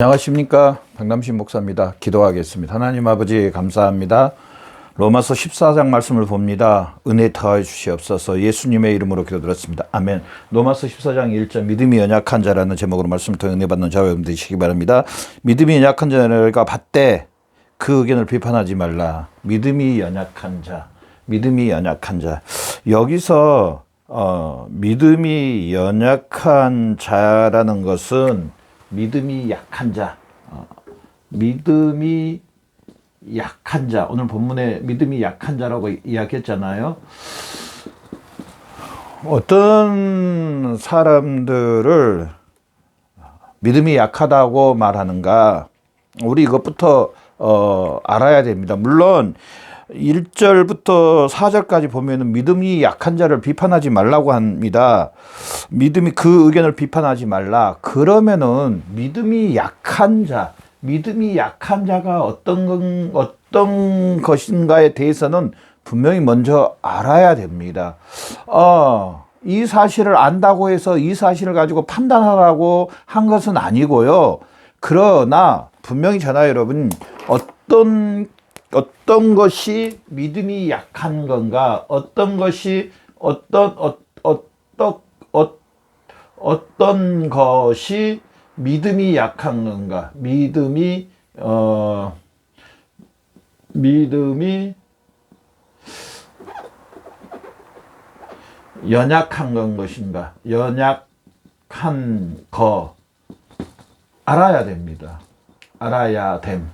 안녕하십니까? 박남신 목사입니다. 기도하겠습니다. 하나님 아버지 감사합니다. 로마서 14장 말씀을 봅니다. 은혜 더해 주시옵소서. 예수님의 이름으로 기도드렸습니다. 아멘. 로마서 14장 1절 믿음이 연약한 자라는 제목으로 말씀을 통해 은혜 받는 자와 여러분 되시기 바랍니다. 믿음이 연약한 자가 받되 그 의견을 비판하지 말라. 믿음이 연약한 자 믿음이 연약한 자. 여기서 어, 믿음이 연약한 자라는 것은 믿음이 약한 자, 어, 믿음이 약한 자. 오늘 본문에 믿음이 약한 자라고 이야기했잖아요. 어떤 사람들을 믿음이 약하다고 말하는가? 우리 이것부터 어, 알아야 됩니다. 물론 1절부터 4절까지 보면은 믿음이 약한 자를 비판하지 말라고 합니다. 믿음이 그 의견을 비판하지 말라. 그러면은 믿음이 약한 자, 믿음이 약한 자가 어떤 건, 어떤 것인가에 대해서는 분명히 먼저 알아야 됩니다. 어, 이 사실을 안다고 해서 이 사실을 가지고 판단하라고 한 것은 아니고요. 그러나 분명히 저나 여러분 어떤 어떤 것이 믿음이 약한 건가? 어떤 것이 어떤 어, 어떤 어, 어떤 것이 믿음이 약한 건가? 믿음이 어 믿음이 연약한 건 것인가? 연약한 거 알아야 됩니다. 알아야 됨.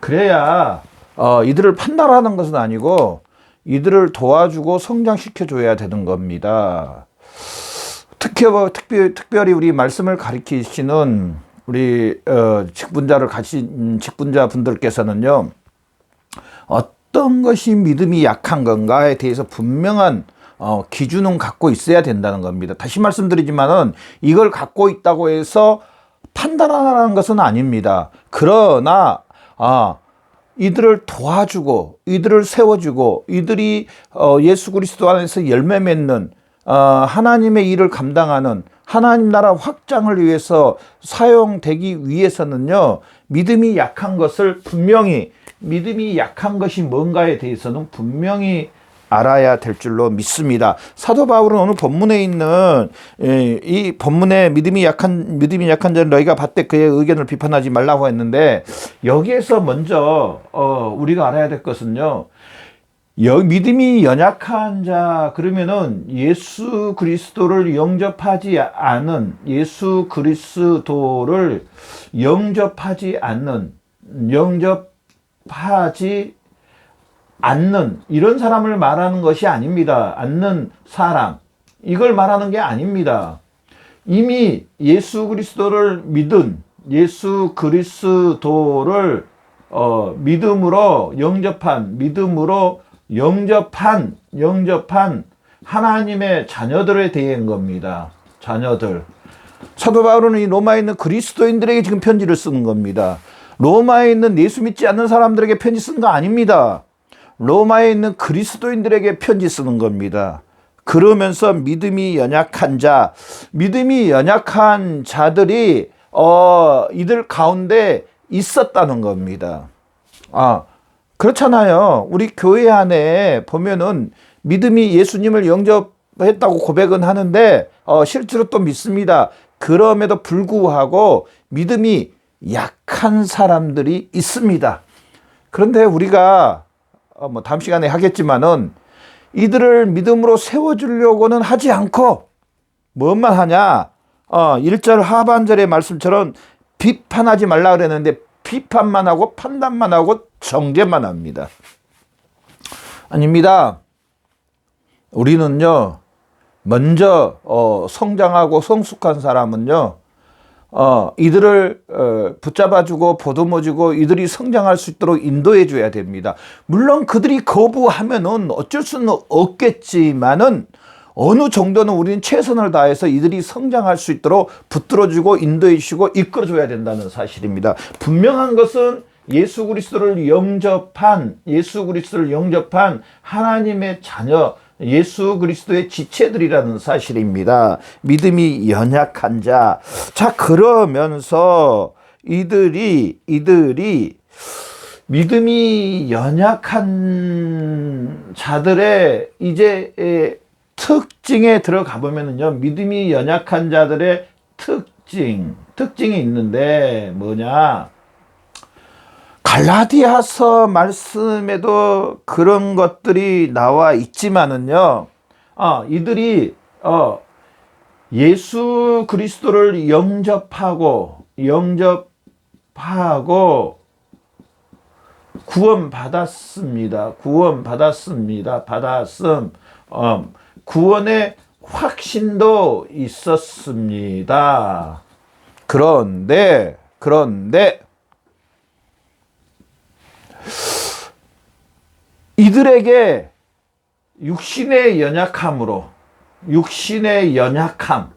그래야 어, 이들을 판단하는 것은 아니고 이들을 도와주고 성장시켜 줘야 되는 겁니다. 특히 뭐 특별, 특별히 우리 말씀을 가리키시는 우리 어, 직분자를 가진 직분자 분들께서는요 어떤 것이 믿음이 약한 건가에 대해서 분명한 어, 기준은 갖고 있어야 된다는 겁니다. 다시 말씀드리지만은 이걸 갖고 있다고 해서 판단하라는 것은 아닙니다. 그러나 아 이들을 도와주고 이들을 세워주고 이들이 어, 예수 그리스도 안에서 열매 맺는 어, 하나님의 일을 감당하는 하나님 나라 확장을 위해서 사용되기 위해서는요 믿음이 약한 것을 분명히 믿음이 약한 것이 뭔가에 대해서는 분명히 알아야 될 줄로 믿습니다. 사도 바울은 오늘 본문에 있는 예, 이 본문에 믿음이 약한 믿음이 약한 자는 너희가 받되 그의 의견을 비판하지 말라고 했는데 여기에서 먼저 어, 우리가 알아야 될 것은요. 여, 믿음이 연약한 자 그러면은 예수 그리스도를 영접하지 않은 예수 그리스도를 영접하지 않는 영접하지 않는 이런 사람을 말하는 것이 아닙니다. 않는 사람 이걸 말하는 게 아닙니다. 이미 예수 그리스도를 믿은 예수 그리스도를 어, 믿음으로 영접한 믿음으로 영접한 영접한 하나님의 자녀들에 대한 겁니다. 자녀들. 사도 바울은 이 로마에 있는 그리스도인들에게 지금 편지를 쓰는 겁니다. 로마에 있는 예수 믿지 않는 사람들에게 편지 쓴 거 아닙니다. 로마에 있는 그리스도인들에게 편지 쓰는 겁니다. 그러면서 믿음이 연약한 자, 믿음이 연약한 자들이 어 이들 가운데 있었다는 겁니다. 아 그렇잖아요. 우리 교회 안에 보면은 믿음이 예수님을 영접했다고 고백은 하는데 어 실제로 또 믿습니다. 그럼에도 불구하고 믿음이 약한 사람들이 있습니다. 그런데 우리가 어, 뭐 다음 시간에 하겠지만은 이들을 믿음으로 세워주려고는 하지 않고 뭐만 하냐? 어, 1절 하반절의 말씀처럼 비판하지 말라 그랬는데 비판만 하고 판단만 하고 정죄만 합니다. 아닙니다. 우리는요, 먼저, 어, 성장하고 성숙한 사람은요, 어, 이들을 어, 붙잡아주고 보듬어주고 이들이 성장할 수 있도록 인도해줘야 됩니다. 물론 그들이 거부하면은 어쩔 수는 없겠지만은 어느 정도는 우리는 최선을 다해서 이들이 성장할 수 있도록 붙들어주고 인도해주고 이끌어줘야 된다는 사실입니다. 분명한 것은 예수 그리스도를 영접한 예수 그리스도를 영접한 하나님의 자녀 예수 그리스도의 지체들이라는 사실입니다. 믿음이 연약한 자. 자, 그러면서 이들이 이들이 믿음이 연약한 자들의 이제 에, 특징에 들어가 보면은요 믿음이 연약한 자들의 특징 특징이 있는데 뭐냐 갈라디아서 말씀에도 그런 것들이 나와 있지만은요 어, 이들이 어, 예수 그리스도를 영접하고 영접하고 구원 받았습니다. 구원 받았습니다. 받았음. 어, 구원의 확신도 있었습니다. 그런데 그런데 이들에게 육신의 연약함으로 육신의 연약함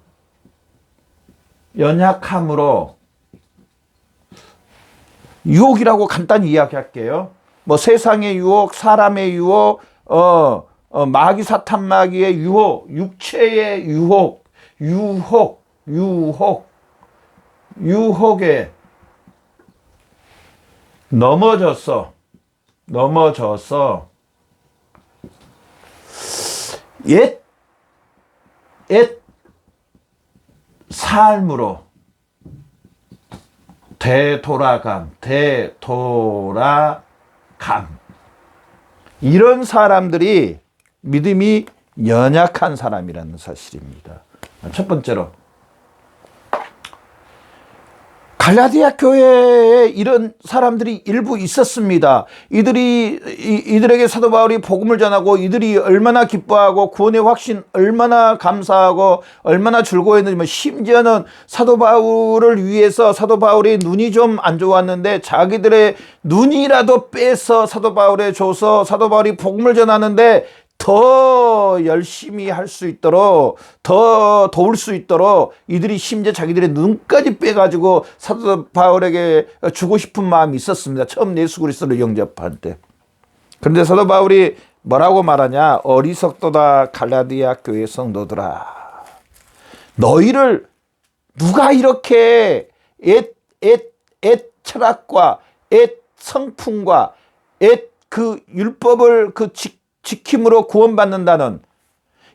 연약함으로 유혹이라고 간단히 이야기할게요. 뭐 세상의 유혹, 사람의 유혹, 어, 어 마귀 사탄 마귀의 유혹, 육체의 유혹, 유혹, 유혹, 유혹에 넘어졌어. 넘어져서 옛, 옛 삶으로 되돌아감, 되돌아감. 이런 사람들이 믿음이 연약한 사람이라는 사실입니다. 첫 번째로 갈라디아 교회에 이런 사람들이 일부 있었습니다. 이들이 이, 들에게 사도 바울이 복음을 전하고 이들이 얼마나 기뻐하고 구원의 확신 얼마나 감사하고 얼마나 즐거워했는지 뭐 심지어는 사도 바울을 위해서 사도 바울이 눈이 좀 안 좋았는데 자기들의 눈이라도 빼서 사도 바울에 줘서 사도 바울이 복음을 전하는데 더 열심히 할 수 있도록 더 도울 수 있도록 이들이 심지어 자기들의 눈까지 빼가지고 사도 바울에게 주고 싶은 마음이 있었습니다. 처음 예수 그리스도를 영접할 때. 그런데 사도 바울이 뭐라고 말하냐? 어리석도다 갈라디아 교회 성도들아. 너희를 누가 이렇게 옛, 옛, 옛 철학과 옛 성품과 옛 그 율법을 그 지, 지킴으로 구원받는다는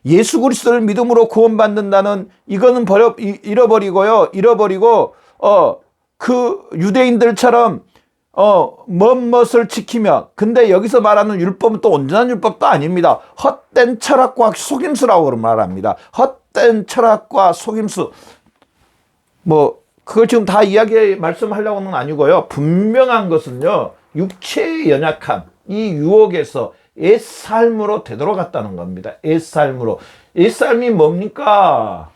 예수 그리스도를 믿음으로 구원받는다는 이거는 버려 잃어버리고요. 잃어버리고 어 그 유대인들처럼 어 멋멋을 지키며 근데 여기서 말하는 율법은 또 온전한 율법도 아닙니다. 헛된 철학과 속임수라고 말합니다. 헛된 철학과 속임수 뭐 그걸 지금 다 이야기 말씀하려고는 아니고요. 분명한 것은요. 육체의 연약함, 이 유혹에서 옛 삶으로 되돌아갔다는 겁니다. 옛 삶으로. 옛 삶이 뭡니까?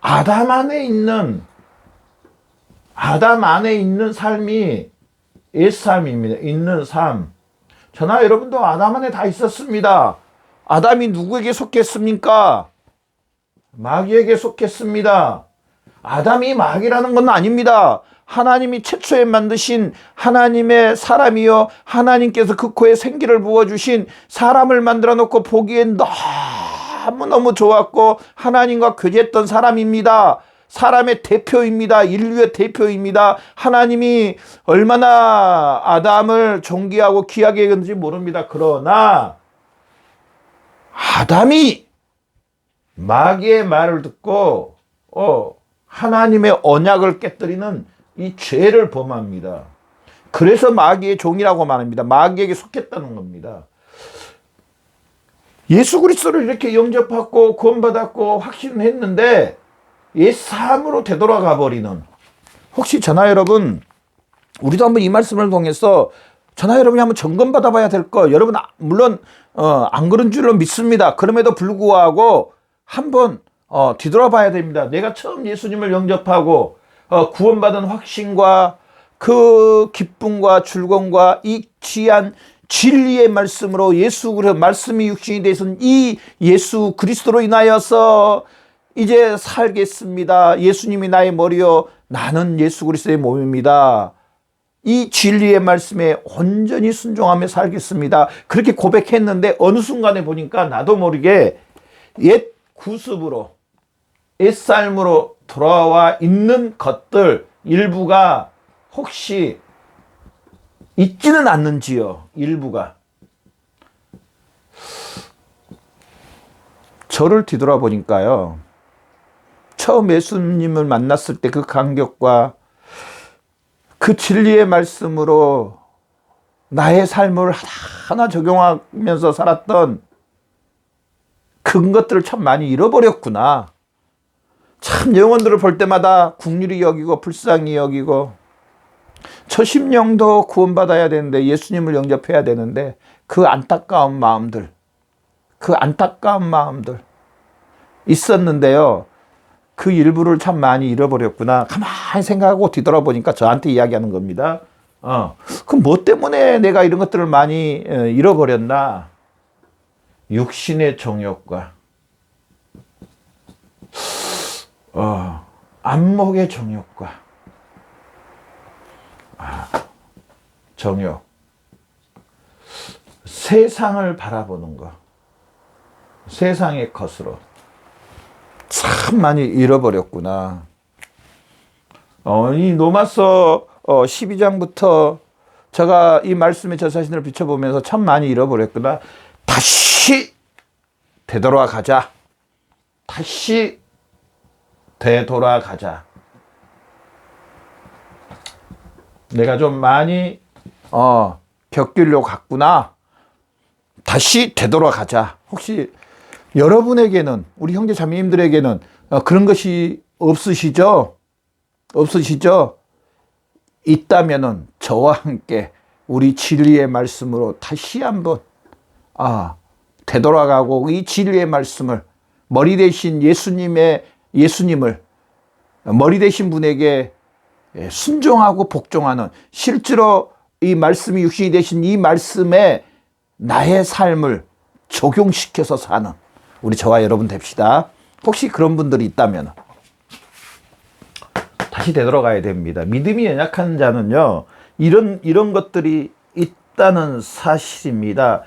아담 안에 있는 아담 안에 있는 삶이 옛 삶입니다. 있는 삶. 저나 여러분도 아담 안에 다 있었습니다. 아담이 누구에게 속했습니까? 마귀에게 속했습니다. 아담이 마귀라는 건 아닙니다. 하나님이 최초에 만드신 하나님의 사람이요 하나님께서 그 코에 생기를 부어 주신 사람을 만들어 놓고 보기엔 너무너무 좋았고 하나님과 교제했던 사람입니다. 사람의 대표입니다. 인류의 대표입니다. 하나님이 얼마나 아담을 존귀하고 귀하게 했는지 모릅니다. 그러나 아담이 마귀의 말을 듣고 어 하나님의 언약을 깨뜨리는 이 죄를 범합니다. 그래서 마귀의 종이라고 말합니다. 마귀에게 속했다는 겁니다. 예수 그리스도를 이렇게 영접하고 구원받았고 확신했는데 옛 삶으로 되돌아가 버리는 혹시 전화 여러분 우리도 한번 이 말씀을 통해서 전화 여러분이 한번 점검 받아봐야 될 거. 여러분 아, 물론 어, 안 그런 줄로 믿습니다. 그럼에도 불구하고 한번 어, 뒤돌아봐야 됩니다. 내가 처음 예수님을 영접하고 어, 구원받은 확신과 그 기쁨과 즐거움과 이 귀한 진리의 말씀으로 예수 그리스도 말씀이 육신이 되선 이 예수 그리스도로 인하여서 이제 살겠습니다. 예수님이 나의 머리요 나는 예수 그리스도의 몸입니다. 이 진리의 말씀에 온전히 순종하며 살겠습니다. 그렇게 고백했는데 어느 순간에 보니까 나도 모르게 옛 구습으로 옛 삶으로 돌아와 있는 것들 일부가 혹시 있지는 않는지요, 일부가. 저를 뒤돌아보니까요. 처음 예수님을 만났을 때 그 감격과 그 진리의 말씀으로 나의 삶을 하나하나 적용하면서 살았던 그 것들을 참 많이 잃어버렸구나. 참 영혼들을 볼 때마다 국률이 여기고 불쌍히 여기고 저 심령도 구원받아야 되는데 예수님을 영접해야 되는데 그 안타까운 마음들 그 안타까운 마음들 있었는데요. 그 일부를 참 많이 잃어버렸구나. 가만히 생각하고 뒤돌아보니까 저한테 이야기하는 겁니다. 어, 그럼 뭐 때문에 내가 이런 것들을 많이 어, 잃어버렸나? 육신의 정욕과, 어, 안목의 정욕과, 아, 정욕, 세상을 바라보는 것, 세상의 것으로. 참 많이 잃어버렸구나. 어, 이 로마서 어, 12장부터 제가 이 말씀에 저 자신을 비춰보면서 참 많이 잃어버렸구나. 다시 되돌아가자. 다시 되돌아가자. 내가 좀 많이 어, 겪으려 갔구나. 다시 되돌아가자. 혹시 여러분에게는 우리 형제 자매님들에게는 어, 그런 것이 없으시죠? 없으시죠? 있다면은 저와 함께 우리 진리의 말씀으로 다시 한번 아 되돌아가고 이 진리의 말씀을 머리 대신 예수님의 예수님을 머리 대신 분에게 예, 순종하고 복종하는 실제로 이 말씀이 육신이 되신 이 말씀에 나의 삶을 적용시켜서 사는 우리 저와 여러분 됩시다. 혹시 그런 분들이 있다면 다시 되돌아가야 됩니다. 믿음이 연약한 자는요, 이런, 이런 것들이 있다는 사실입니다.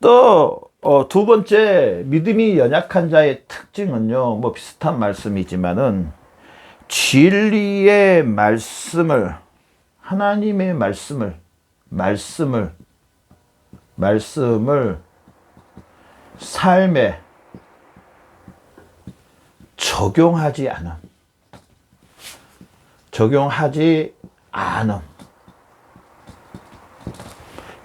또, 어, 두 번째, 믿음이 연약한 자의 특징은요, 뭐 비슷한 말씀이지만은, 진리의 말씀을, 하나님의 말씀을, 말씀을, 말씀을 삶에 적용하지 않은 적용하지 않음.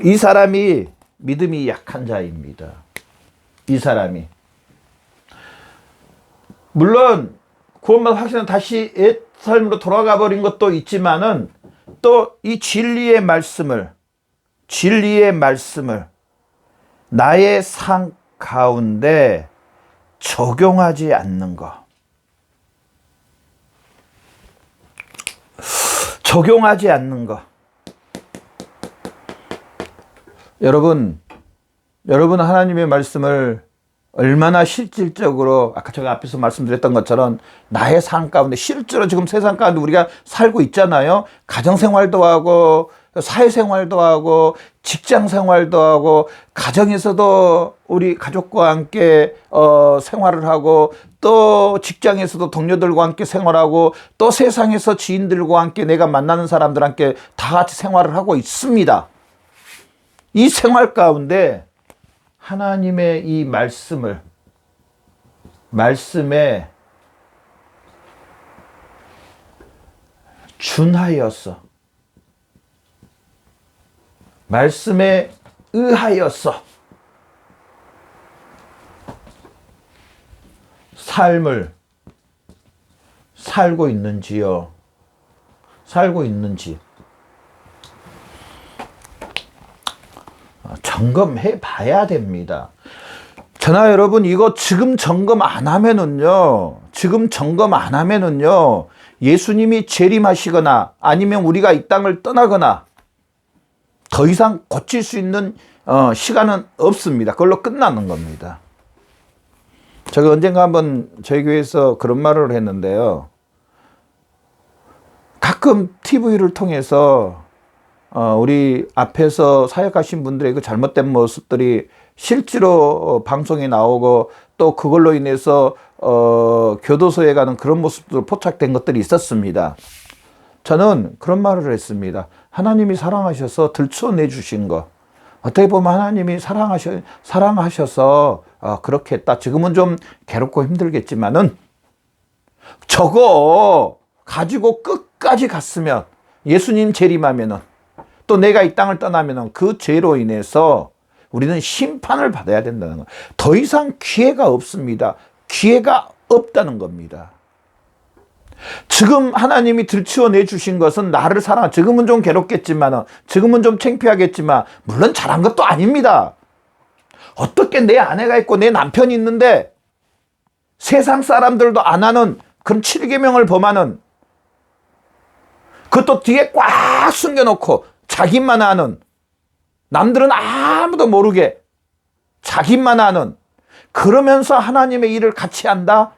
이 사람이 믿음이 약한 자입니다. 이 사람이. 물론 구원만 확신은 다시 옛 삶으로 돌아가 버린 것도 있지만은 또 이 진리의 말씀을 진리의 말씀을 나의 삶 가운데 적용하지 않는 것. 적용하지 않는 것. 여러분, 여러분 하나님의 말씀을 얼마나 실질적으로 아까 제가 앞에서 말씀드렸던 것처럼 나의 삶 가운데 실제로 지금 세상 가운데 우리가 살고 있잖아요. 가정 생활도 하고 사회 생활도 하고 직장 생활도 하고 가정에서도 우리 가족과 함께 어, 생활을 하고 또 직장에서도 동료들과 함께 생활하고 또 세상에서 지인들과 함께 내가 만나는 사람들 함께 다 같이 생활을 하고 있습니다. 이 생활 가운데 하나님의 이 말씀을 말씀에 준하여서 말씀에 의하여서 삶을 살고 있는지요? 살고 있는지 점검해 봐야 됩니다. 전하 여러분 이거 지금 점검 안 하면은요. 지금 점검 안 하면은요. 예수님이 재림하시거나 아니면 우리가 이 땅을 떠나거나 더 이상 고칠 수 있는 어, 시간은 없습니다. 그걸로 끝나는 겁니다. 제가 언젠가 한번 저희 교회에서 그런 말을 했는데요. 가끔 TV를 통해서 어, 우리 앞에서 사역하신 분들의 그 잘못된 모습들이 실제로 어, 방송에 나오고 또 그걸로 인해서 어, 교도소에 가는 그런 모습들 포착된 것들이 있었습니다. 저는 그런 말을 했습니다. 하나님이 사랑하셔서 들춰내 주신 거. 어떻게 보면 하나님이 사랑하셔, 사랑하셔서 어, 그렇게 했다. 지금은 좀 괴롭고 힘들겠지만은 저거 가지고 끝까지 갔으면 예수님 재림하면은 또 내가 이 땅을 떠나면은 그 죄로 인해서 우리는 심판을 받아야 된다는 거. 더 이상 기회가 없습니다. 기회가 없다는 겁니다. 지금 하나님이 들추어내 주신 것은 나를 사랑, 지금은 좀 괴롭겠지만, 지금은 좀 창피하겠지만, 물론 잘한 것도 아닙니다. 어떻게 내 아내가 있고 내 남편이 있는데 세상 사람들도 안 하는 그런 7계명을 범하는 그것도 뒤에 꽉 숨겨놓고 자기만 아는 남들은 아무도 모르게 자기만 아는 그러면서 하나님의 일을 같이 한다?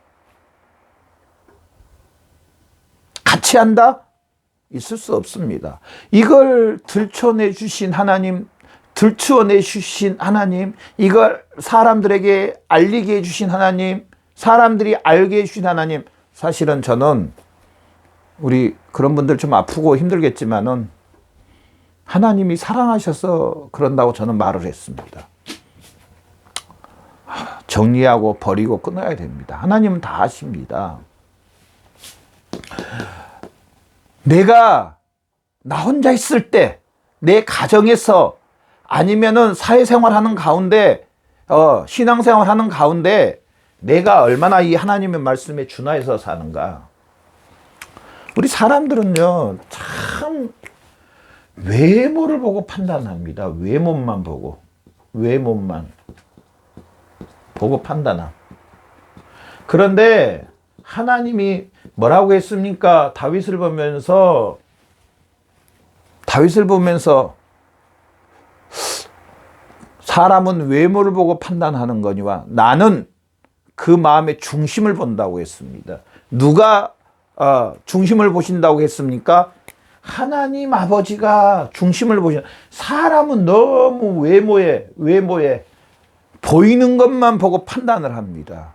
같이 한다? 있을 수 없습니다. 이걸 들춰내 주신 하나님, 들추어내 주신 하나님, 이걸 사람들에게 알리게 해 주신 하나님, 사람들이 알게 해 주신 하나님, 사실은 저는 우리 그런 분들 좀 아프고 힘들겠지만은 하나님이 사랑하셔서 그런다고 저는 말을 했습니다. 정리하고 버리고 끊어야 됩니다. 하나님은 다 아십니다. 내가 나 혼자 있을 때, 내 가정에서 아니면은 사회생활 하는 가운데, 어, 신앙생활 하는 가운데 내가 얼마나 이 하나님의 말씀에 준하여서 사는가. 우리 사람들은요, 참 외모를 보고 판단합니다. 외모만 보고. 외모만 보고 판단함. 그런데 하나님이 뭐라고 했습니까? 다윗을 보면서 다윗을 보면서 사람은 외모를 보고 판단하는 거니와 나는 그 마음의 중심을 본다고 했습니다. 누가 어, 중심을 보신다고 했습니까? 하나님 아버지가 중심을 보신 사람은 너무 외모에 외모에 보이는 것만 보고 판단을 합니다.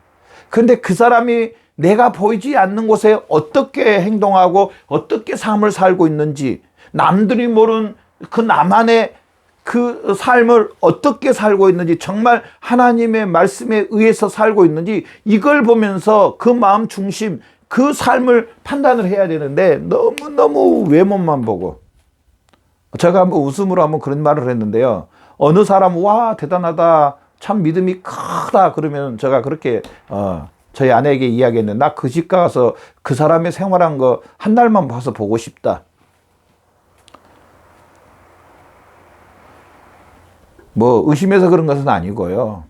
그런데 그 사람이 내가 보이지 않는 곳에 어떻게 행동하고 어떻게 삶을 살고 있는지 남들이 모르는 그 나만의 그 삶을 어떻게 살고 있는지 정말 하나님의 말씀에 의해서 살고 있는지 이걸 보면서 그 마음 중심 그 삶을 판단을 해야 되는데 너무너무 외모만 보고 제가 한번 웃음으로 한번 그런 말을 했는데요. 어느 사람 와 대단하다 참 믿음이 크다 그러면 제가 그렇게 어 저희 아내에게 이야기했는데 나 그 집 가서 그 사람의 생활한 거 한 달만 봐서 보고 싶다. 뭐 의심해서 그런 것은 아니고요.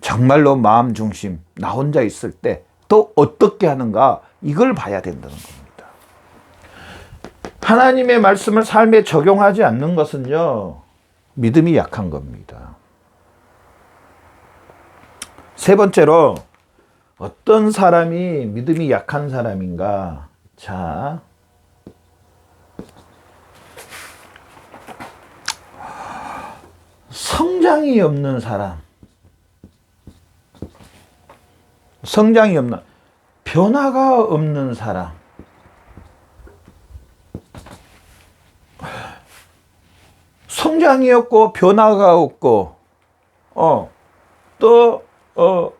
정말로 마음 중심 나 혼자 있을 때 또 어떻게 하는가 이걸 봐야 된다는 겁니다. 하나님의 말씀을 삶에 적용하지 않는 것은요. 믿음이 약한 겁니다. 세 번째로 어떤 사람이 믿음이 약한 사람인가? 자, 성장이 없는 사람. 성장이 없는, 변화가 없는 사람. 성장이 없고, 변화가 없고, 어, 또, 어,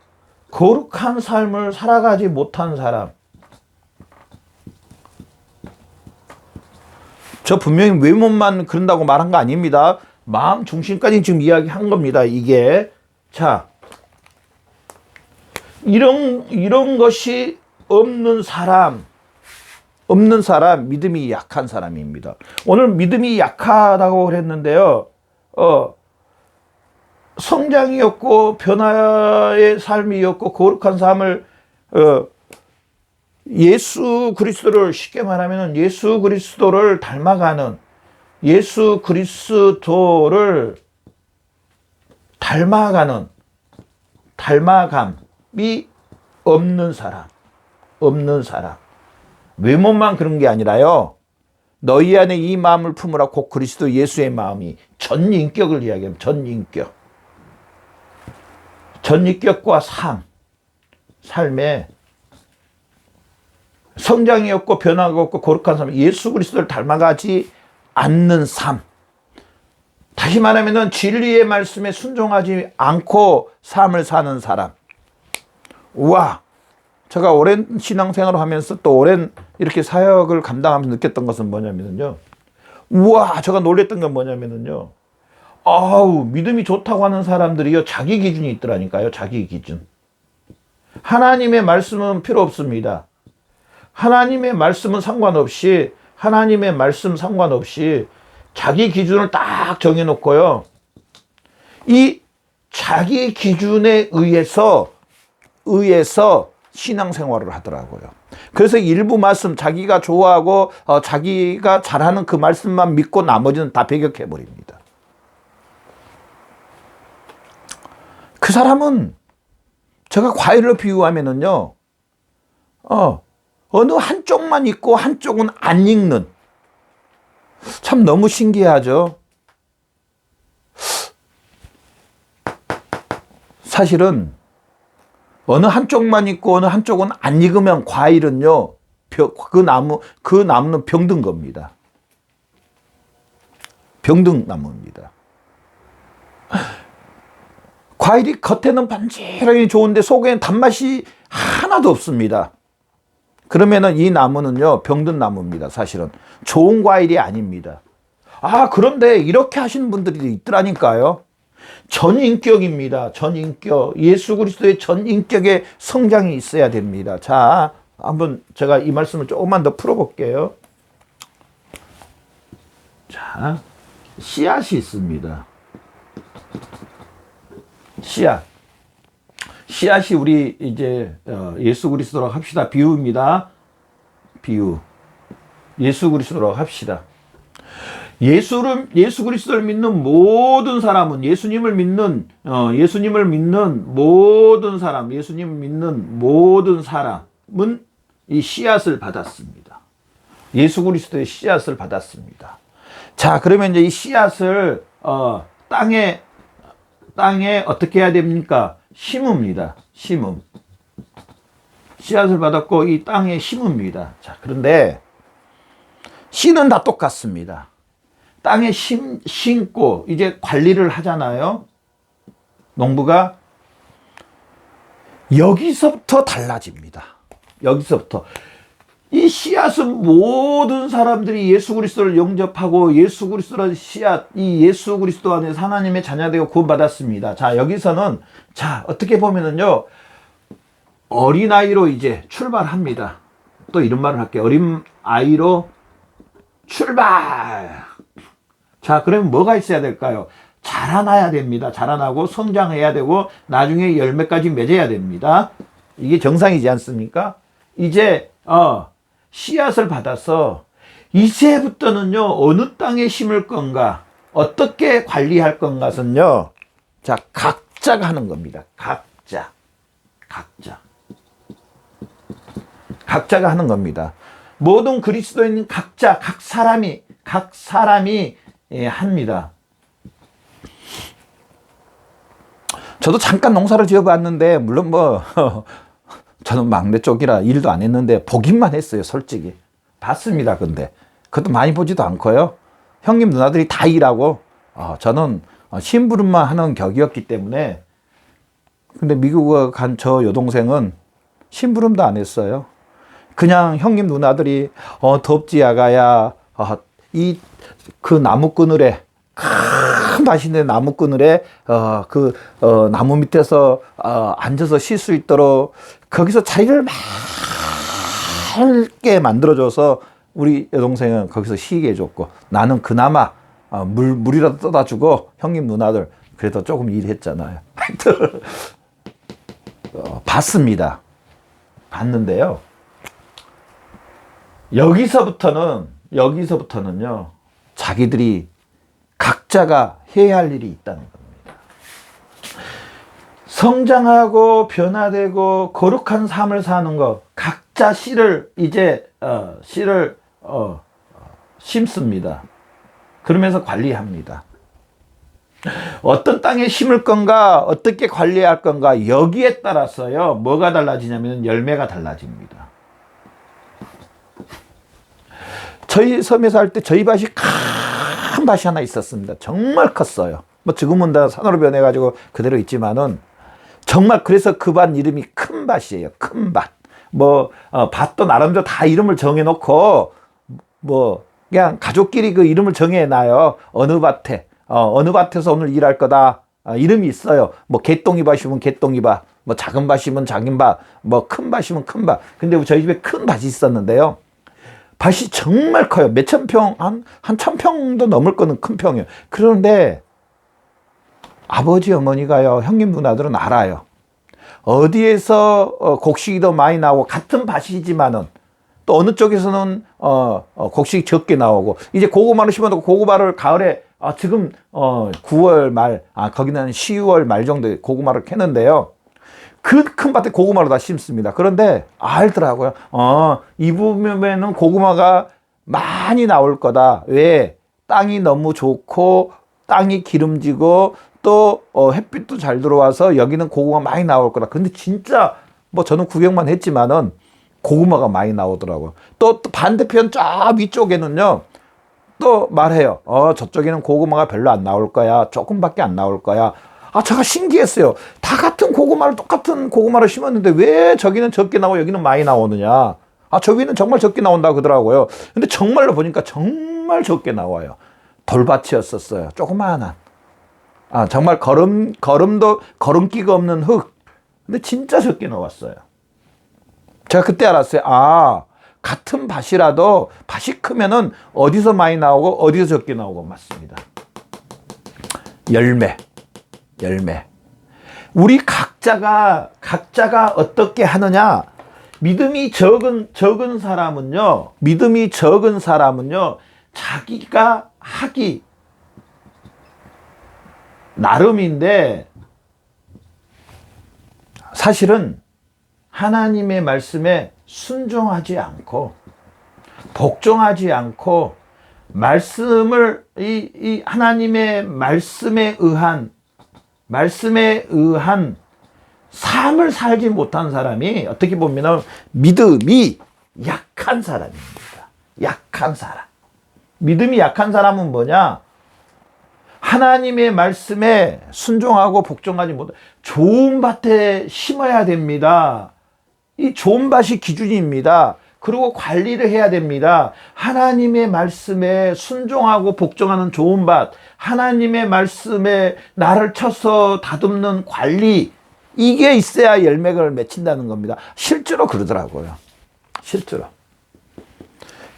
거룩한 삶을 살아가지 못한 사람. 저 분명히 외모만 그런다고 말한 거 아닙니다. 마음 중심까지 지금 이야기한 겁니다. 이게. 자. 이런, 이런 것이 없는 사람, 없는 사람, 믿음이 약한 사람입니다. 오늘 믿음이 약하다고 그랬는데요. 어, 성장이 없고 변화의 삶이 없고 거룩한 삶을 어, 예수 그리스도를 쉽게 말하면 예수 그리스도를 닮아가는 예수 그리스도를 닮아가는 닮아감이 없는 사람, 없는 사람. 외모만 그런 게 아니라요. 너희 안에 이 마음을 품으라 곧 그리스도 예수의 마음이 전 인격을 이야기하면 전 인격. 전입격과 삶, 삶에 성장이 없고 변화가 없고 거룩한 삶, 예수 그리스도를 닮아가지 않는 삶. 다시 말하면은 진리의 말씀에 순종하지 않고 삶을 사는 사람. 우와. 제가 오랜 신앙생활을 하면서 또 오랜 이렇게 사역을 감당하면서 느꼈던 것은 뭐냐면요. 우와, 제가 놀랬던 건 뭐냐면요. 아우, 믿음이 좋다고 하는 사람들이요. 자기 기준이 있더라니까요. 자기 기준. 하나님의 말씀은 필요 없습니다. 하나님의 말씀은 상관없이, 하나님의 말씀 상관없이 자기 기준을 딱 정해놓고요. 이 자기 기준에 의해서, 의해서 신앙생활을 하더라고요. 그래서 일부 말씀 자기가 좋아하고 어, 자기가 잘하는 그 말씀만 믿고 나머지는 다 배격해 버립니다. 그 사람은 제가 과일로 비유하면은요, 어, 어느 한쪽만 읽고 한쪽은 안 읽는. 참 너무 신기하죠? 사실은 어느 한쪽만 있고 어느 한쪽은 안 익으면 과일은요, 그 나무, 그 나무는 병든 겁니다. 병든 나무입니다. 과일이 겉에는 반지하게 좋은데 속에는 단맛이 하나도 없습니다. 그러면은 이 나무는요, 병든 나무입니다, 사실은. 좋은 과일이 아닙니다. 아, 그런데 이렇게 하시는 분들이 있더라니까요. 전인격입니다. 전인격. 예수 그리스도의 전인격의 성장이 있어야 됩니다. 자, 한번 제가 이 말씀을 조금만 더 풀어볼게요. 자, 씨앗이 있습니다. 씨앗. 씨앗이 우리 이제 어, 예수 그리스도로 합시다. 비유입니다. 비유. 예수 그리스도로 합시다. 예수를 예수 그리스도를 믿는 모든 사람은 예수님을 믿는 어, 예수님을 믿는 모든 사람, 예수님을 믿는 모든 사람은 이 씨앗을 받았습니다. 예수 그리스도의 씨앗을 받았습니다. 자, 그러면 이제 이 씨앗을 어, 땅에 땅에 어떻게 해야 됩니까? 심읍니다. 심음. 씨앗을 받았고 이 땅에 심읍니다. 자, 그런데 씨는 다 똑같습니다. 땅에 심, 심고 이제 관리를 하잖아요. 농부가 여기서부터 달라집니다. 여기서부터 이 씨앗은 모든 사람들이 예수 그리스도를 영접하고 예수 그리스도라는 씨앗, 이 예수 그리스도 안에서 하나님의 자녀되고 구원받았습니다. 자, 여기서는 자, 어떻게 보면은요. 어린아이로 이제 출발합니다. 또 이런 말을 할게요. 어린 아이로 출발. 자, 그러면 뭐가 있어야 될까요? 자라나야 됩니다. 자라나고 성장해야 되고 나중에 열매까지 맺어야 됩니다. 이게 정상이지 않습니까? 이제 어 씨앗을 받아서 이제부터는요 어느 땅에 심을 건가 어떻게 관리할 건가는요 자 각자가 하는 겁니다. 각자 각자 각자가 하는 겁니다. 모든 그리스도인 각자 각 사람이 각 사람이 예, 합니다. 저도 잠깐 농사를 지어봤는데 물론 뭐 저는 막내 쪽이라 일도 안 했는데 보기만 했어요 솔직히. 봤습니다 근데. 그것도 많이 보지도 않고요. 형님 누나들이 다 일하고 어, 저는 심부름만 하는 격이었기 때문에. 근데 미국에 간저 여동생은 심부름도 안 했어요. 그냥 형님 누나들이 어 덥지 아가야. 어, 이 그 나무 그늘에 큰 맛있는 나무 그늘에 어 그 어, 나무 밑에서 어, 앉아서 쉴 수 있도록 거기서 자리를 맑게 만들어줘서 우리 여동생은 거기서 쉬게 해줬고 나는 그나마 어, 물 물이라도 떠다 주고 형님 누나들 그래도 조금 일했잖아요. 어, 봤습니다. 봤는데요. 여기서부터는 여기서부터는요 자기들이 각자가 해야 할 일이 있다는 겁니다. 성장하고 변화되고 거룩한 삶을 사는 것 각자 씨를 이제 어, 씨를 어, 심습니다. 그러면서 관리합니다. 어떤 땅에 심을 건가, 어떻게 관리할 건가, 여기에 따라서요, 뭐가 달라지냐면 열매가 달라집니다. 저희 섬에 살때 저희 밭이 큰 밭이 하나 있었습니다. 정말 컸어요. 뭐 지금은 다 산으로 변해가지고 그대로 있지만은 정말 그래서 그 밭 이름이 큰 밭이에요. 큰 밭. 뭐 어, 밭도 나름대로 다 이름을 정해놓고 뭐 그냥 가족끼리 그 이름을 정해놔요. 어느 밭에 어, 어느 밭에서 오늘 일할 거다. 아, 이름이 있어요. 뭐 개똥이 밭이면 개똥이 밭, 뭐 작은 밭이면 작은 밭, 뭐 큰 밭이면 큰 밭. 근데 저희 집에 큰 밭이 있었는데요. 밭이 정말 커요. 몇천 평, 한, 한 천 평도 넘을 거는 큰 평이에요. 그런데 아버지, 어머니가요, 형님, 누나들은 알아요. 어디에서 어, 곡식이 더 많이 나오고, 같은 밭이지만은, 또 어느 쪽에서는 어, 어, 곡식이 적게 나오고, 이제 고구마를 심어도 고구마를 가을에, 아, 지금 어, 9월 말, 아, 거기는 10월 말 정도에 고구마를 캐는데요. 그 큰 밭에 고구마를 다 심습니다. 그런데 알더라고요. 어, 이 부분에는 고구마가 많이 나올 거다. 왜? 땅이 너무 좋고, 땅이 기름지고, 또, 어, 햇빛도 잘 들어와서 여기는 고구마 많이 나올 거다. 근데 진짜, 뭐 저는 구경만 했지만은 고구마가 많이 나오더라고요. 또, 또 반대편 쫙 위쪽에는요, 또 말해요. 어, 저쪽에는 고구마가 별로 안 나올 거야. 조금밖에 안 나올 거야. 아, 제가 신기했어요. 다 같은 고구마를 똑같은 고구마를 심었는데 왜 저기는 적게 나오고 여기는 많이 나오느냐. 아, 저 위는 정말 적게 나온다 그러더라고요. 근데 정말로 보니까 정말 적게 나와요. 돌밭이었었어요. 조그마한. 아, 정말 걸음, 걸음도, 걸음기가 없는 흙. 근데 진짜 적게 나왔어요. 제가 그때 알았어요. 아, 같은 밭이라도 밭이 크면은 어디서 많이 나오고 어디서 적게 나오고 맞습니다. 열매. 열매. 우리 각자가 각자가 어떻게 하느냐? 믿음이 적은 적은 사람은요. 믿음이 적은 사람은요. 자기가 하기 나름인데 사실은 하나님의 말씀에 순종하지 않고 복종하지 않고 말씀을 이, 이 하나님의 말씀에 의한 말씀에 의한 삶을 살지 못한 사람이 어떻게 보면 믿음이 약한 사람입니다. 약한 사람. 믿음이 약한 사람은 뭐냐? 하나님의 말씀에 순종하고 복종하지 못 좋은 밭에 심어야 됩니다. 이 좋은 밭이 기준입니다. 그리고 관리를 해야 됩니다. 하나님의 말씀에 순종하고 복종하는 좋은 밭, 하나님의 말씀에 나를 쳐서 다듬는 관리, 이게 있어야 열매를 맺힌다는 겁니다. 실제로 그러더라고요. 실제로.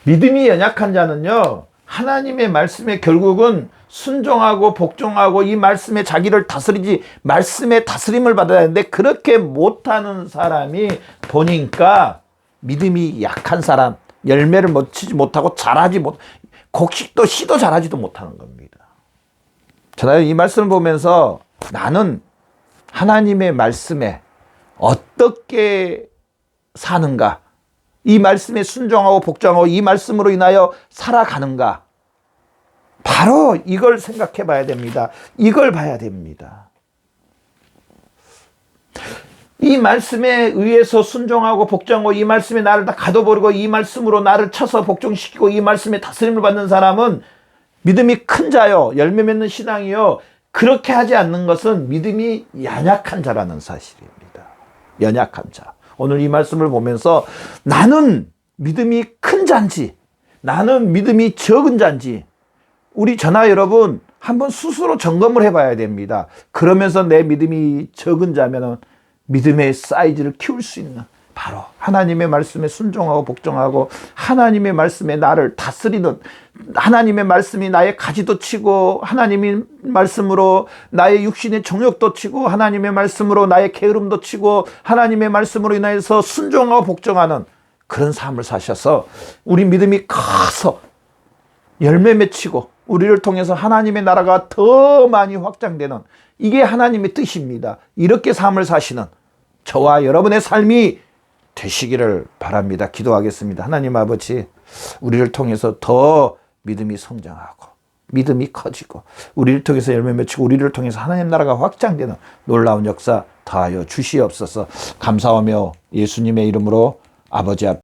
믿음이 연약한 자는요, 하나님의 말씀에 결국은 순종하고 복종하고 이 말씀에 자기를 다스리지 말씀에 다스림을 받아야 하는데 그렇게 못하는 사람이 보니까 믿음이 약한 사람 열매를 맺지 못하고 잘하지 못 곡식도 씨도 잘하지도 못하는 겁니다. 저는 이 말씀을 보면서 나는 하나님의 말씀에 어떻게 사는가 이 말씀에 순종하고 복종하고 이 말씀으로 인하여 살아가는가 바로 이걸 생각해 봐야 됩니다. 이걸 봐야 됩니다. 이 말씀에 의해서 순종하고 복종하고 이 말씀에 나를 다 가둬버리고 이 말씀으로 나를 쳐서 복종시키고 이 말씀에 다스림을 받는 사람은 믿음이 큰 자요. 열매 맺는 신앙이요. 그렇게 하지 않는 것은 믿음이 연약한 자라는 사실입니다. 연약한 자. 오늘 이 말씀을 보면서 나는 믿음이 큰 자인지 나는 믿음이 적은 자인지 우리 전화 여러분 한번 스스로 점검을 해봐야 됩니다. 그러면서 내 믿음이 적은 자면은 믿음의 사이즈를 키울 수 있는 바로 하나님의 말씀에 순종하고 복종하고 하나님의 말씀에 나를 다스리는 하나님의 말씀이 나의 가지도 치고 하나님의 말씀으로 나의 육신의 정욕도 치고 하나님의 말씀으로 나의 게으름도 치고 하나님의 말씀으로 인해서 순종하고 복종하는 그런 삶을 사셔서 우리 믿음이 커서 열매 맺히고 우리를 통해서 하나님의 나라가 더 많이 확장되는 이게 하나님의 뜻입니다. 이렇게 삶을 사시는 저와 여러분의 삶이 되시기를 바랍니다. 기도하겠습니다. 하나님 아버지, 우리를 통해서 더 믿음이 성장하고, 믿음이 커지고, 우리를 통해서 열매 맺히고, 우리를 통해서 하나님 나라가 확장되는 놀라운 역사 다하여 주시옵소서 감사하며 예수님의 이름으로 아버지 앞